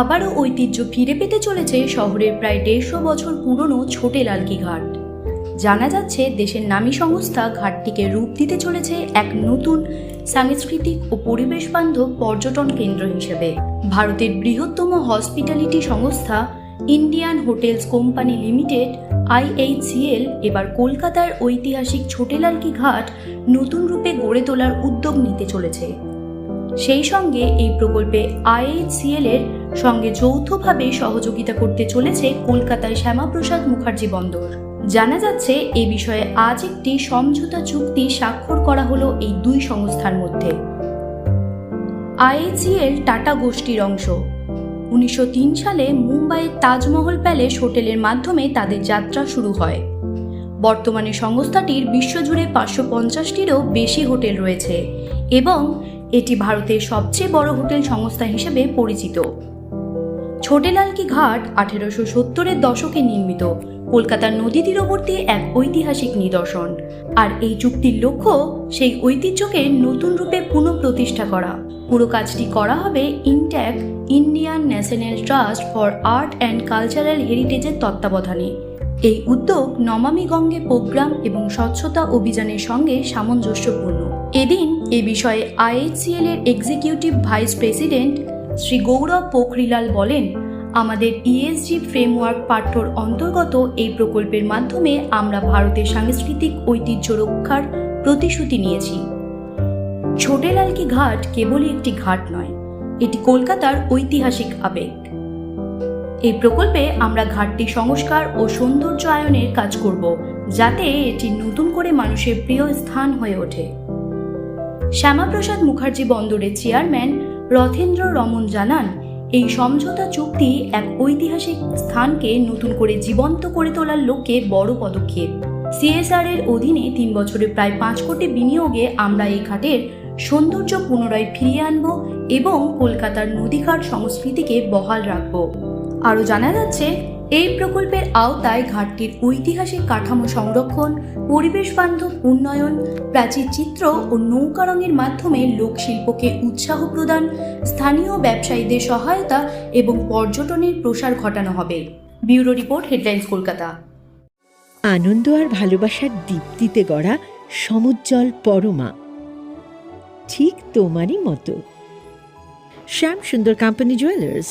আবারও ঐতিহ্য ফিরে পেতে চলেছে শহরের প্রায় দেড়শো বছর পুরনো ছোটে লালকি ঘাট। জানা যাচ্ছে দেশের নামী সংস্থা ঘাটটিকে রূপ দিতে চলেছে এক নতুন সাংস্কৃতিক ও পরিবেশ বান্ধব পর্যটন কেন্দ্র হিসেবে। ভারতের বৃহত্তম হসপিটালিটি সংস্থা Indian Hotels Company Limited, IHCL, এবার কলকাতার ঐতিহাসিক ছোটেলালকি ঘাট নতুন রূপে গড়ে তোলার উদ্যোগ নিতে চলেছে। সেই সঙ্গে এই প্রকল্পে আইএইচসিএল এর সঙ্গে যৌথভাবে সহযোগিতা করতে চলেছে কলকাতায় শ্যামাপ্রসাদ মুখার্জি বন্দর। জানা যাচ্ছে, এ বিষয়ে আজ একটি সমঝোতা চুক্তি স্বাক্ষর করা হলো এই দুই সংস্থার মধ্যে। আইএইচসিএল টাটা গোষ্ঠীর অংশ। উনিশশো তিন সালে মুম্বাইয়ের তাজমহল প্যালেস হোটেলের মাধ্যমে তাদের যাত্রা শুরু হয়। বর্তমানে সংস্থাটির বিশ্বজুড়ে পাঁচশো পঞ্চাশটিরও বেশি হোটেল রয়েছে এবং এটি ভারতের সবচেয়ে বড় হোটেল সংস্থা হিসেবে পরিচিত। ছোটেলালকি ঘাট আঠেরোশো সত্তরের দশকে নির্মিত। কলকাতার নদী তীরবর্তী এক ঐতিহাসিক নিদর্শন। আর এই চুক্তির লক্ষ্য সেই ঐতিহ্যকে নতুন রূপে পুনঃপ্রতিষ্ঠা করা। পুরো কাজটি করা হবে INTACH Indian National Trust for Art and Cultural হেরিটেজের তত্ত্বাবধানে। এই উদ্যোগ নমামি গঙ্গে প্রোগ্রাম এবং স্বচ্ছতা অভিযানের সঙ্গে সামঞ্জস্যপূর্ণ। এদিন এ বিষয়ে আইএইচসিএল এর executive vice president Shri Gaurav Pokhrilal বলেন, আমাদের ইএসজি ফ্রেমওয়ার্ক পাঠ্যর অন্তর্গত এই প্রকল্পের মাধ্যমে আমরা ভারতের সাংস্কৃতিক ঐতিহ্য রক্ষার প্রতিশ্রুতি নিয়েছি। ছোটেলালকি ঘাট কেবলই একটি ঘাট নয়, এটি কলকাতার ঐতিহাসিক আবেগ। এই প্রকল্পে আমরা ঘাটটি সংস্কার ও সৌন্দর্যায়নের কাজ করব, যাতে এটি নতুন করে মানুষের প্রিয় স্থান হয়ে ওঠে। শ্যামাপ্রসাদ মুখার্জি বন্দরের চেয়ারম্যান রথেন্দ্র রমন জানান, এই সমঝোতা চুক্তি এক ঐতিহাসিক স্থানকে নতুন করে জীবন্ত করে তোলার লক্ষ্যে বড় পদক্ষেপ। সিএসআর এর অধীনে তিন বছরে প্রায় পাঁচ কোটি বিনিয়োগে আমরা এই ঘাটের সৌন্দর্য পুনরায় ফিরিয়ে আনব এবং কলকাতার নদীঘাট সংস্কৃতিকে বহাল রাখব। আরও জানা যাচ্ছে এই প্রকল্পের আওতায় ঘাটটির ঐতিহাসিক কাঠামো সংরক্ষণ, পরিবেশ বান্ধব উন্নয়ন, প্রাচীর চিত্র ও নৌকা রঙের মাধ্যমে লোকশিল্পকে উৎসাহ প্রদান, স্থানীয় ব্যবসায়ীদের সহায়তা এবং পর্যটনের প্রসার ঘটানো হবে। Bureau report, headlines Kolkata. আনন্দ আর ভালোবাসার দীপ্তিতে গড়া সমুজ্জ্বল পরমা। ঠিক তোমারই মতো। Shyam Sundar company jewellers